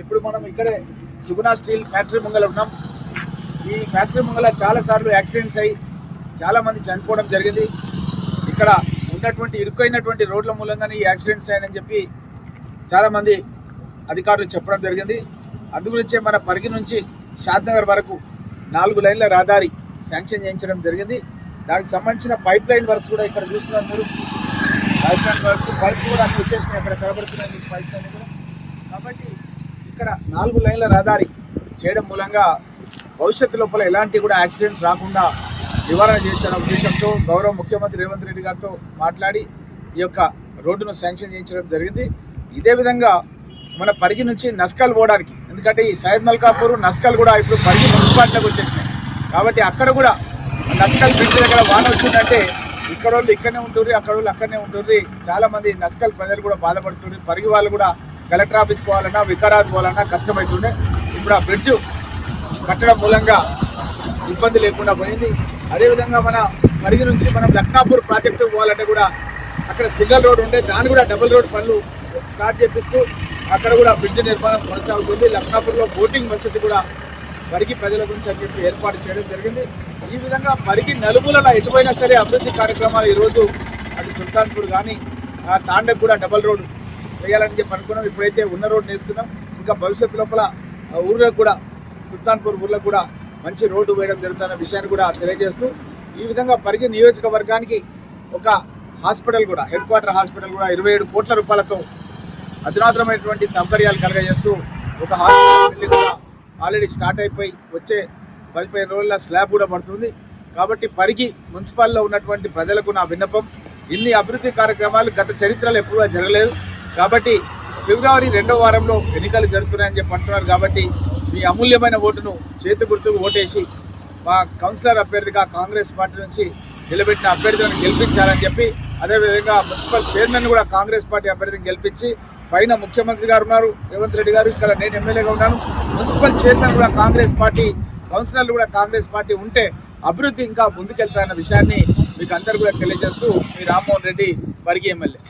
ఇప్పుడు మనం ఇక్కడే సుగుణ స్టీల్ ఫ్యాక్టరీ ముంగల ఉన్నాం. ఈ ఫ్యాక్టరీ ముంగల చాలా సార్లు యాక్సిడెంట్స్ అయ్యి చాలామంది చనిపోవడం జరిగింది. ఇక్కడ ఉన్నటువంటి ఇరుకైనటువంటి రోడ్ల మూలంగానే ఈ యాక్సిడెంట్స్ అయ్యాయని చెప్పి చాలామంది అధికారులు చెప్పడం జరిగింది. అందుగురించే మన పరిగి నుంచి షాద్నగర్ వరకు నాలుగు లైన్ల రహదారి శాంక్షన్ చేయించడం జరిగింది. దానికి సంబంధించిన పైప్ లైన్ వర్క్స్ కూడా ఇక్కడ చూస్తున్నారు మీరు. పైప్ లైన్ వర్క్స్ పైప్స్ కూడా అక్కడ వచ్చేసినాయి. అక్కడ కనబడుతున్నాయి మీకు పైప్స్ అన్ని కూడా. కాబట్టి ఇక్కడ నాలుగు లైన్ల రహదారి చేయడం మూలంగా భవిష్యత్తు లోపల ఎలాంటి కూడా యాక్సిడెంట్స్ రాకుండా నివారణ చేయించడం ఉద్దేశంతో గౌరవ ముఖ్యమంత్రి రేవంత్ రెడ్డి గారితో మాట్లాడి ఈ యొక్క రోడ్డును శాంక్షన్ చేయించడం జరిగింది. ఇదే విధంగా మన పరిగి నుంచి నస్కల్ పోవడానికి ఎందుకంటే ఈ సైద్ మల్కాపూర్ నస్కల్ కూడా ఇప్పుడు పరిగి మున్సిపాలిటీలోకి వచ్చేసినాయి కాబట్టి అక్కడ కూడా నస్కల్ బ్రిడ్జ్ దగ్గర వాన వచ్చిందంటే ఇక్కడ వాళ్ళు ఇక్కడనే ఉంటుంది అక్కడ వాళ్ళు అక్కడనే ఉంటుంది చాలా మంది నస్కల్ ప్రజలు కూడా బాధపడుతుంది పరిగి వాళ్ళు కూడా కలెక్టర్ ఆఫీస్ పోవాలన్నా వికారాబాద్ పోవాలన్నా కష్టమవుతుండే ఇప్పుడు ఆ బ్రిడ్జ్ కట్టడం మూలంగా ఇబ్బంది లేకుండా పోయింది. అదేవిధంగా మన పరిగి నుంచి మనం లక్నాపూర్ ప్రాజెక్టు పోవాలంటే కూడా అక్కడ సింగల్ రోడ్ ఉండే దాన్ని కూడా డబుల్ రోడ్ పనులు స్టార్ట్ చేపిస్తూ అక్కడ కూడా బ్రిడ్జ్ నిర్మాణం కొనసాగుతుంది. లక్నాపూర్లో బోటింగ్ వసతి కూడా పరిగి ప్రజల గురించి అని చెప్పి ఏర్పాటు చేయడం జరిగింది. ఈ విధంగా పరిగి నలుమూలల ఎటువైనా సరే అభివృద్ధి కార్యక్రమాలు ఈరోజు అటు సుల్తాన్పూర్ కానీ తాండకు కూడా డబల్ రోడ్ వేయాలని చెప్పి అనుకున్నాం. ఇప్పుడైతే ఉన్న రోడ్ వేస్తున్నాం. ఇంకా భవిష్యత్తు లోపల ఊర్లో కూడా సుల్తాన్పూర్ ఊర్లో కూడా మంచి రోడ్డు వేయడం జరుగుతున్న విషయాన్ని కూడా తెలియజేస్తూ ఈ విధంగా పరిగి నియోజకవర్గానికి ఒక హాస్పిటల్ కూడా హెడ్ క్వార్టర్ హాస్పిటల్ కూడా ఇరవై ఏడు కోట్ల రూపాయలతో అధునాతనమైనటువంటి సౌకర్యాలు కలగజేస్తూ ఒక హాస్పిటల్ కూడా ఆల్రెడీ స్టార్ట్ అయిపోయి వచ్చే పది పదిహేను రోజుల స్లాబ్ కూడా పడుతుంది. కాబట్టి పరిగి మున్సిపాల్లో ఉన్నటువంటి ప్రజలకు నా విన్నపం ఇన్ని అభివృద్ధి కార్యక్రమాలు గత చరిత్రలో ఎప్పుడూ జరగలేదు. కాబట్టి ఫిబ్రవరి రెండో వారంలో ఎన్నికలు జరుగుతున్నాయని చెప్పి అంటున్నారు కాబట్టి మీ అమూల్యమైన ఓటును చేతి గుర్తుకు ఓటేసి మా కౌన్సిలర్ అభ్యర్థిగా కాంగ్రెస్ పార్టీ నుంచి నిలబెట్టిన అభ్యర్థులను గెలిపించాలని చెప్పి అదేవిధంగా మున్సిపల్ చైర్మన్ కూడా కాంగ్రెస్ పార్టీ అభ్యర్థిని గెలిపించి పైన ముఖ్యమంత్రి గారు ఉన్నారు రేవంత్ రెడ్డి గారు ఇక్కడ నేను ఎమ్మెల్యేగా ఉన్నాను. మున్సిపల్ చైర్మన్ కూడా కాంగ్రెస్ పార్టీ కౌన్సిలర్లు కూడా కాంగ్రెస్ పార్టీ ఉంటే అభివృద్ధి ఇంకా ముందుకెళ్తాయన్న విషయాన్ని మీకు అందరు కూడా తెలియజేస్తూ మీ రామ్మోహన్ రెడ్డి పరిగి ఎమ్మెల్యే.